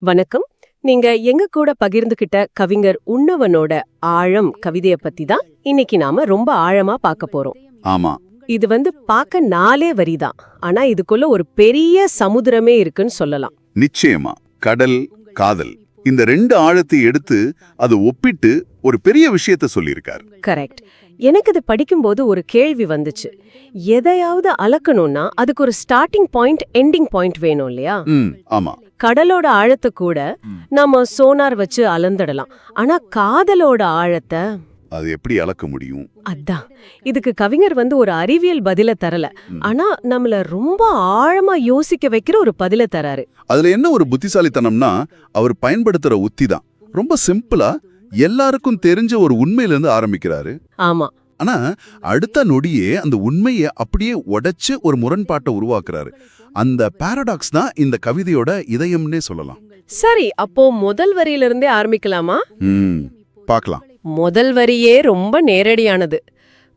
வணக்கம். நீங்க எங்க கூட பகிர்ந்துகிட்ட கவிஞர் உண்ணவனோட ஆழம் கவிதைய பத்தி தான் இன்னைக்கு நாம ரொம்ப ஆழமா பார்க்க போறோம். ஆமா. இது வந்து பார்க்க நாலே வரிதான் ஆனா இதுக்குள்ள ஒரு பெரிய சமுத்திரமே இருக்குன்னு சொல்லலாம். நிச்சயமா. கடல் காதல். இந்த ரெண்டு ஆழத்தை எடுத்து அது ஒப்பிட்டு ஒரு பெரிய விஷயத்த சொல்லியிருக்கார். கரெக்ட். எனக்கு இது படிக்கும்போது ஒரு கேள்வி வந்துச்சு. எதையாவது அளக்கணும்னா அதுக்கு ஒரு ஸ்டார்டிங் பாயிண்ட் எண்டிங் பாயிண்ட் வேணும் இல்லையா? ஆமா. கடலோட ஆழத்தை கூட நாம சோனார் வச்சு அளந்துடலாம். ஆனா காதலோட ஆழத்தை அது எப்படி அளக்க முடியும்? அதான். இதுக்கு கவிஞர் வந்து ஒரு அறிவியல் பதில தரல. ஆனா நம்மள ரொம்ப ஆழமா யோசிக்க வைக்கிற ஒரு பதில தராரு. அதுல என்ன ஒரு புத்திசாலித்தனம்னா அவர் பயன்படுத்துற உத்தி தான் ரொம்ப சிம்பிளா எல்லாருக்கும் தெரிஞ்ச ஒரு உண்மையில இருந்து ஆரம்பிக்கிறாரு. ஆமா. ஆனா அடுத்த நொடியே அந்த உண்மையை அப்படியே உடைச்சு ஒரு முரண்பாட்டை உருவாக்குறாரு. அந்த பாரடாக்ஸ் தான் இந்த கவிதையோட இதயம்னே சொல்லலாம். சரி அப்போ முதல் வரியில இருந்தே ஆரம்பிக்கலாமா பார்க்கலாம். முதல் வரியே ரொம்ப நேரடியானது.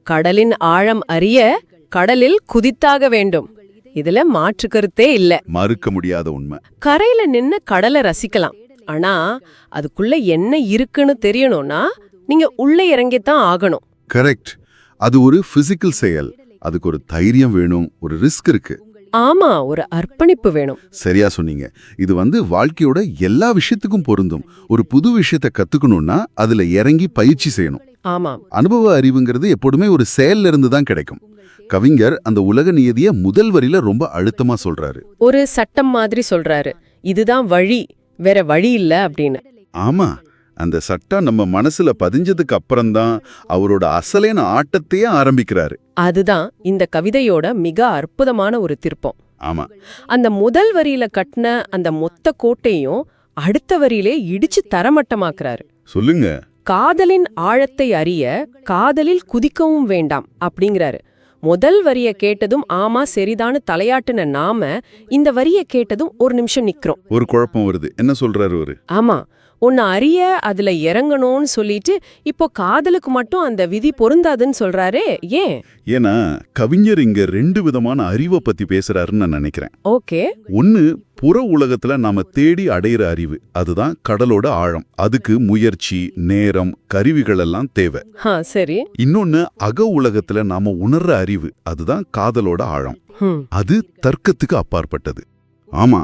கடலின் ஆழம் அறிய கடலில் குதித்தாக வேண்டும். இதுல மாற்று கருத்தே இல்ல. மறுக்க முடியாத உண்மை. கரையில நின்னு கடலை ரசிக்கலாம். ஆனா அதுக்குள்ள என்ன இருக்குன்னு தெரியணும்னா நீங்க உள்ள இறங்கித்தான் ஆகணும். கரெக்ட் அது ஒரு பிசிக்கல் செயல். அதுக்கு ஒரு தைரியம் வேணும் ஒரு ரிஸ்க் இருக்கு. ஆமா ஒரு அர்ப்பணிப்பு வேணும். சரியா சொன்னீங்க. இது வந்து வாழ்க்கையோட எல்லா விஷயத்துக்கும் பொருந்தும். ஒரு புது விஷயத்த கத்துக்கணும்னா அதுல இறங்கி பயிற்சி செய்யணும். ஆமா. அனுபவ அறிவுங்கிறது எப்போதுமே ஒரு செயல்ல இருந்து தான் கிடைக்கும். கவிஞர் அந்த உலக நியதிய முதல் வரியில ரொம்ப அழுத்தமா சொல்றாரு. ஒரு சட்டம் மாதிரி சொல்றாரு. இதுதான் வழி. வேற வழி இல்ல அப்படின்னு. ஆமா அந்த சட்டம் நம்ம மனசுல பதிஞ்சதுக்கு அப்புறம்தான் அவரோட அசலேன ஆட்டத்தையே ஆரம்பிக்கிறாரு. அதுதான் இந்த கவிதையோட மிக அற்புதமான ஒரு திருப்பம். ஆமா. அந்த முதல் வரியில கட்டின அந்த மொத்த கோட்டையும் அடுத்த வரியிலே இடிச்சு தரமட்டமாக்குறாரு. சொல்லுங்க. காதலின் ஆழத்தை அறிய காதலில் குதிக்கவும் வேண்டாம் அப்படிங்கிறாரு. முதல் வரிய கேட்டதும் ஆமா சரிதான்னு தலையாட்டுன நாம இந்த வரிய கேட்டதும் ஒரு நிமிஷம் நிக்கிறோம். ஒரு குழப்பம் வருது. என்ன சொல்றாரு அவரு? ஆமா உன்னை அறிய அதுல இறங்கணும்னு சொல்லிட்டு இப்போ காதலுக்கு மட்டும் அந்த விதி பொருந்தாதுன்னு சொல்றாரே ஏன்? ஏன்னா கவிஞர் இங்க ரெண்டு விதமான அறிவை பத்தி பேசுறாருன்னு நான் நினைக்கிறேன். ஓகே. ஒன்னு புற உலகத்துல நாம தேடி அடையிற அறிவு. அதுதான் கடலோட ஆழம். அதுக்கு முயற்சி நேரம் கருவிகள் எல்லாம் தேவை. சரி. இன்னொன்னு அக உலகத்துல நாம உணர்ற அறிவு. அதுதான் காதலோட ஆழம். அது தர்க்கத்துக்கு அப்பாற்பட்டது. ஆமா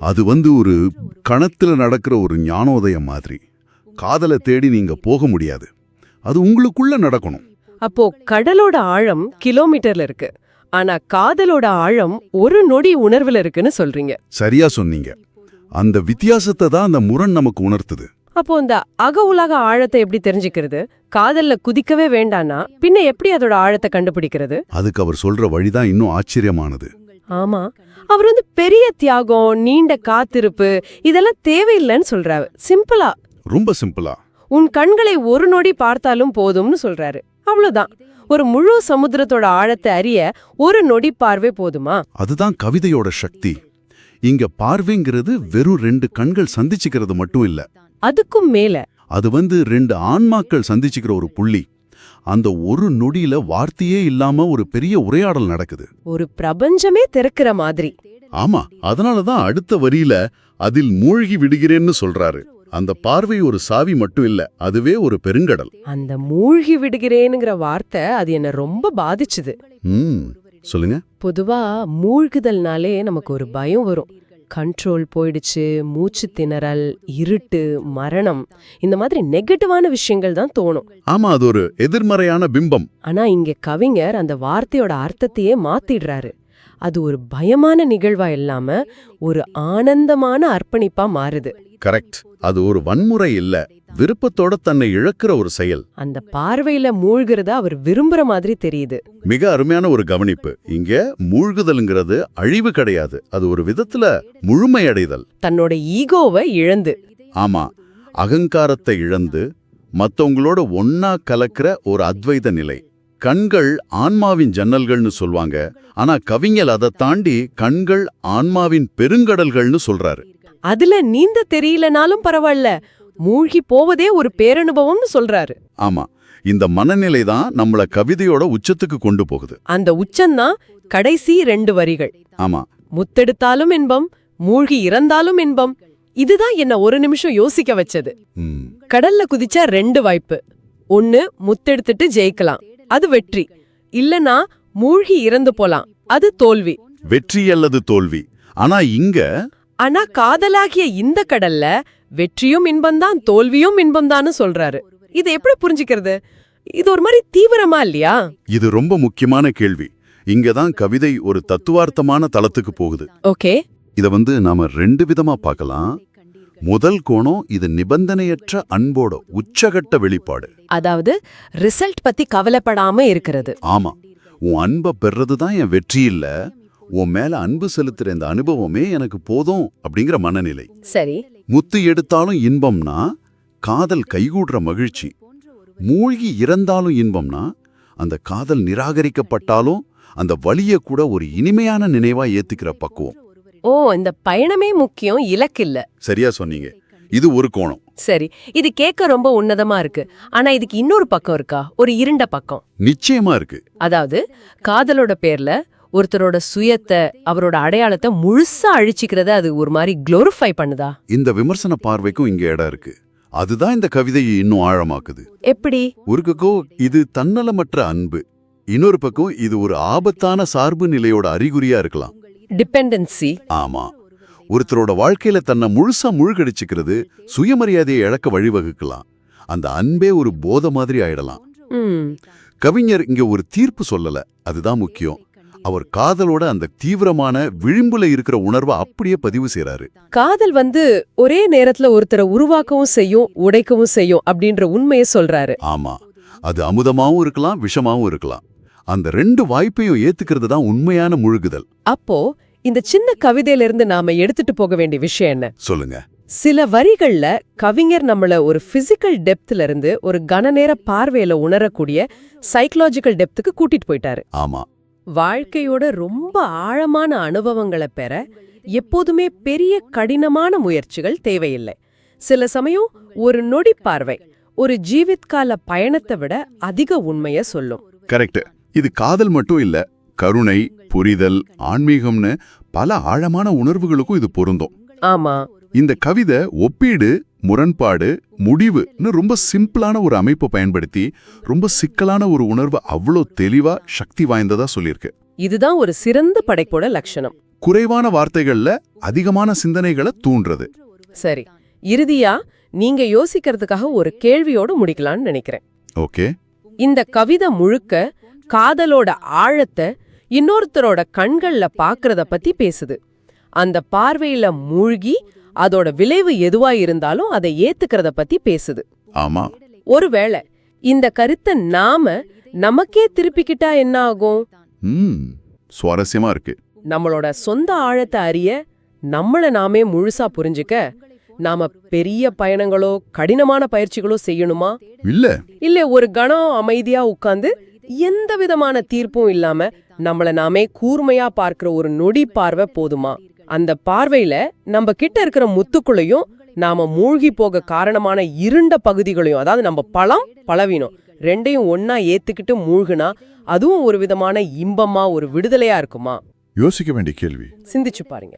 அது வந்து ஒரு கணத்துல நடக்கிற ஒரு ஞானோதயம் மாதிரி. காதலை தேடி நீங்க போக முடியாது. அது உங்களுக்குள்ள நடக்கணும். அப்போ கடலோட ஆழம் கிலோமீட்டர்ல இருக்கு. ஆனா காதலோட ஆழம் ஒரு நொடி உணர்வுல இருக்குன்னு சொல்றீங்க. சரியா சொன்னீங்க. அந்த வித்தியாசத்தை தான் அந்த முரண் நமக்கு உணர்த்துது. அப்போ இந்த அக உலக ஆழத்தை எப்படி தெரிஞ்சுக்கிறது? காதல்ல குதிக்கவே வேண்டானா பின்ன எப்படி அதோட ஆழத்தை கண்டுபிடிக்கிறது? அதுக்கு அவர் சொல்ற வழிதான் இன்னும் ஆச்சரியமானது. ஆமா. அவர் வந்து பெரிய தியாகம் நீண்ட காத்திருப்பு இதெல்லாம் தேவையில்லைன்னு சொல்றாரு. சிம்பிளா ரொம்ப சிம்பிளா உன் கண்களை ஒரு நொடி பார்த்தாலும் போதும்னு சொல்றாரு. அவ்வளவுதான். ஒரு முழு சமுத்திரத்தோட ஆழத்தை அறிய ஒரு நொடி பார்வை போதுமா? அதுதான் கவிதையோட சக்தி. இங்க பார்வைங்கிறது வெறும் ரெண்டு கண்கள் சந்திச்சுக்கிறது மட்டும் இல்ல. அதுக்கும் மேல. அது வந்து ரெண்டு ஆன்மாக்கள் சந்திச்சுக்கிற ஒரு புள்ளி. அந்த ஒரு நொடியில வார்த்தையே இல்லாம ஒரு பெரிய உரையாடல் நடக்குது. ஒரு பிரபஞ்சமே திறக்கிற மாதிரி. ஆமா அதனாலதான் அடுத்த வரியில அதில் மூழ்கி விடுகிறேன்னு சொல்றாரு. அந்த பார்வை ஒரு சாவி மட்டும் இல்ல அதுவே ஒரு பெருங்கடல். அந்த மூழ்கி விடுகிறேனுங்கிற வார்த்தை அது என்ன ரொம்ப பாதிச்சுது. சொல்லுங்க. பொதுவா மூழ்குதல்னாலே நமக்கு ஒரு பயம் வரும். கண்ட்ரோல் போயிடுச்சு மூச்சு திணறல் இருட்டு மரணம். இந்த மாதிரி நெகட்டிவான விஷயங்கள் தான் தோணும். ஆமா அது ஒரு எதிர்மறையான பிம்பம். ஆனா இங்க கவிஞர் அந்த வார்த்தையோட அர்த்தத்தையே மாத்திடுறாரு. அது ஒரு பயமான நிகழ்வா இல்லாம ஒரு ஆனந்தமான அர்ப்பணிப்பா மாறுது. கரெக்ட் அது ஒரு வன்முறை இல்ல. விருப்பத்தோட தன்னை இழக்கிற ஒரு செயல். அந்த பார்வையில மூழ்கிறத அவர் விரும்புற மாதிரி தெரியுது. மிக அருமையான ஒரு கவனிப்பு. இங்க மூழ்குதல்ங்கிறது அழிவு கிடையாது. அது ஒரு விதத்துல முழுமையடைதல். தன்னோட ஈகோவை இழந்து. ஆமா. அகங்காரத்தை இழந்து மத்தவங்களோட ஒன்னா கலக்கிற ஒரு அத்வைத நிலை. கண்கள் ஆன்மாவின் ஜன்னல்கள்னு சொல்வாங்க. ஆனா கவிஞர் அதை தாண்டி கண்கள் ஆன்மாவின் பெருங்கடல்கள்னு சொல்றாரு. அதுல நீந்த தெரியலனாலும் பரவாயில்ல. மூழ்கி போவதே ஒரு பேரனுபவம்னு சொல்றாரு. ஆமா. இந்த மனநிலை தான் நம்மள கவிதையோட உச்சத்துக்கு கொண்டு போகுது. அந்த உச்சம்தான் கடைசி ரெண்டு வரிகள். ஆமா. முத்தெடுத்தாலும் இன்பம் மூழ்கி இறந்தாலும் இன்பம் இதுதான் என்ன ஒரு நிமிஷம் யோசிக்க வச்சது. கடல்ல குதிச்சா ரெண்டு வாய்ப்பு. ஒன்னு முத்தெடுத்துட்டு ஜெயிக்கலாம். அது வெற்றி. இல்லனா மூழ்கி இறந்து போலாம். அது தோல்வி. வெற்றி அல்லது தோல்வி. ஆனா இங்க ஆனா காதலாகிய இந்த கடல்ல வெற்றியும் இன்பம்தான் தோல்வியும் இன்பம்தான்னு சொல்றாரு. இது எப்படி புரிஞ்சுக்கிறது? இது ஒரு மாதிரி தீவிரமா இல்லையா? இது ரொம்ப முக்கியமான கேள்வி. இங்க தான் கவிதை ஒரு தத்துவார்த்தமான தளத்துக்கு போகுது. ஓகே. இத வந்து நாம ரெண்டு விதமா பார்க்கலாம். முதல் கோணம் இது நிபந்தனையற்ற அன்போட உச்சகட்ட வெளிப்பாடு. அதாவது ரிசல்ட் பத்தி கவலைப்படாம இருக்கிறது. ஆமா. உன் அன்பை பெறது தான் என் வெற்றி இல்ல. உன் மேல அன்பு செலுத்துற இந்த அனுபவமே எனக்கு போதும் அப்படிங்கிற மனநிலை. சரி. முத்து எடுத்தாலும் இன்பம்னா காதல் கைகூடுற மகிழ்ச்சி. மூழ்கி இறந்தாலும் இன்பம்னா அந்த காதல் நிராகரிக்கப்பட்டாலும் அந்த வலிய கூட ஒரு இனிமையான நினைவா ஏத்துக்கிற பக்குவம். ஓ இந்த பயணமே முக்கியம் இலக்கு இல்ல. சரியா சொன்னீங்க. இது ஒரு கோணம். சரி. இது கேட்க ரொம்ப உன்னதமா இருக்கு. ஆனா இதுக்கு இன்னொரு பக்கம் இருக்கா? ஒரு இருண்ட பக்கம். நிச்சயமா இருக்கு. அதாவது காதலோட பேர்ல ஒருத்தரோட சுயத்தை அவரோட அடையாளத்தை முழுசா அழிச்சிக்கிறத அது ஒரு மாதிரி குளோரிஃபை பண்ணுதா? இந்த விமர்சன பார்வைக்கும் இங்க இடம் இருக்கு. அதுதான் இந்த கவிதையை இன்னும் ஆழமாக்குது. எப்படி? ஒரு பக்கம் இது தன்னலமற்ற அன்பு இன்னொரு பக்கம் இது ஒரு ஆபத்தான சார்பு நிலையோட அறிகுறியா இருக்கலாம். டிபெண்டன்சி ஆமா. ஒருத்தரோட வாழ்க்கையில தன்னை முழுசா முழுகடிச்சுக்கிறது சுயமரியாதையை இழக்க வழிவகுக்கலாம். அந்த அன்பே ஒரு போத மாதிரி ஆயிடலாம். கவிஞர் இங்க ஒரு தீர்ப்பு சொல்லல. அதுதான் முக்கியம். அவர் காதலோட அந்த தீவிரமான விளிம்புல இருக்கிற உணர்வை அப்படியே பதிவு செய்றாரு. காதல் வந்து ஒரே நேரத்துல ஒருத்தரை உருவாக்கவும் செய்யும் உடைக்கவும் செய்யும் அப்படின்ற உண்மையை சொல்றாரு. ஆமா. அது அமுதமாவும் இருக்கலாம் விஷமாவும் இருக்கலாம். அந்த ரெண்டு வாய்ப்பையும் ஏத்துக்கிறது தான் உண்மையான முழுகுதல். அப்போ இந்த சின்ன கவிதையில இருந்து நாம எடுத்துட்டு போக வேண்டிய விஷயம் என்ன? சொல்லுங்க. சில வரிகள்ல கவிஞர் நம்மள ஒரு பிசிக்கல் டெப்த்ல இருந்து ஒரு கனநேர பார்வையில உணரக்கூடிய சைக்கலாஜிக்கல் டெப்த்துக்கு கூட்டிட்டு போயிட்டாரு. ஆமா. வாழ்க்கையோட ரொம்ப ஆழமான அனுபவங்களை பெற எப்போதுமே பெரிய கடினமான முயற்சிகள் தேவையில்லை. சில சமயம் ஒரு நொடி பார்வை ஒரு ஜீவித்கால பயணத்தை விட அதிக உண்மைய சொல்லும். கரெக்ட். இது காதல் மட்டும் இல்ல கருணை புரிதல் ஆன்மீகம்னு பல ஆழமான உணர்வுகளுக்கும் இது பொருந்தும். ஆமா. இந்த கவிதை ஒப்பீடு முரண்பாடு முடிவுன்னு ரொம்ப சிம்பிளான ஒரு அமைப்பை பயன்படுத்தி ரொம்ப சிக்கலான ஒரு உணர்வை அவ்வளோ தெளிவா சக்தி வாய்ந்ததா சொல்லியிருக்கு. இதுதான் ஒரு சிறந்த படைப்போட லட்சணம். குறைவான வார்த்தைகள்ல அதிகமான சிந்தனைகளை தூண்டுறது. சரி இறுதியா நீங்க யோசிக்கிறதுக்காக ஒரு கேள்வியோட முடிக்கலாம்னு நினைக்கிறேன். ஓகே. இந்த கவிதை முழுக்க காதலோட ஆழத்தை இன்னொருத்தரோட கண்கள்ல பாக்குறத பத்தி பேசுது. அந்த பார்வையில மூழ்கி அதோட விளைவு எதுவா இருந்தாலும் அதை ஏத்துக்கிறத பத்தி பேசுது. ஆமா. ஒருவேளை இந்த கருத்தை நாம நமக்கே திருப்பிக்கிட்டா என்ன ஆகும்? ம் சுவாரஸ்யமா இருக்கு. நம்மளோட சொந்த ஆழத்தை அறிய நம்மள நாமே முழுசா புரிஞ்சுக்க நாம பெரிய பயணங்களோ கடினமான பயிற்சிகளோ செய்யணுமா? இல்ல. இல்ல ஒரு கணம் அமைதியா உட்கார்ந்து எந்த விதமான தீர்ப்பும் இல்லாம நம்மள நாமே கூர்மையா பார்க்கிற ஒரு நொடி பார்வை போதுமா? அந்த பார்வையில நம்ம கிட்ட இருக்கிற முத்துக்குள்ளையும் நாம மூழ்கி போக காரணமான இருண்ட பகுதிகளையும் அதாவது நம்ம பழம் பலவீனம் ரெண்டையும் ஒன்னா ஏத்துக்கிட்டு மூழ்குனா அதுவும் ஒரு விதமான இன்பமா ஒரு விடுதலையா இருக்குமா? யோசிக்க வேண்டிய கேள்வி. சிந்திச்சு பாருங்க.